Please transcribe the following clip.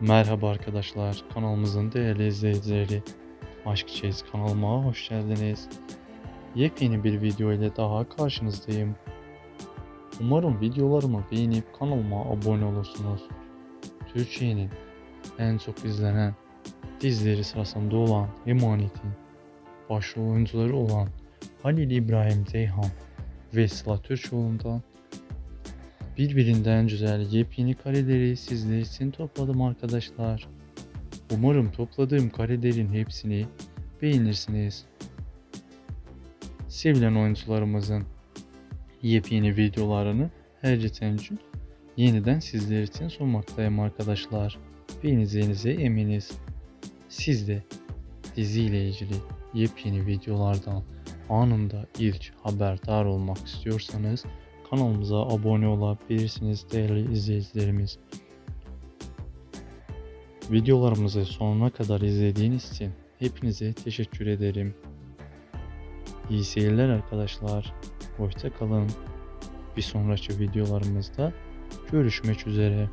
Merhaba arkadaşlar, kanalımızın değerli izleyicileri. Aşk Çeyiz kanalıma hoş geldiniz. Yepyeni bir video ile daha karşınızdayım. Umarım videolarımı beğenip kanalıma abone olursunuz. Türkiye'nin en çok izlenen dizileri sırasında olan Emanet'in başrol oyuncuları olan Halil İbrahim Ceyhan ve Sıla Türkoğlu'ndan Birbirinden güzel yepyeni kareleri sizler için topladım arkadaşlar. Umarım topladığım karelerin hepsini beğenirsiniz. Sevilen oyuncularımızın yepyeni videolarını her geçen gün yeniden sizler için sunmaktayım arkadaşlar. Beğeneceğinize eminiz. Siz de diziyle ilgili yepyeni videolardan anında ilk haberdar olmak istiyorsanız kanalımıza abone olabilirsiniz değerli izleyicilerimiz. Videolarımızı sonuna kadar izlediğiniz için hepinize teşekkür ederim. İyi seyirler arkadaşlar. Hoşça kalın. Bir sonraki videolarımızda görüşmek üzere.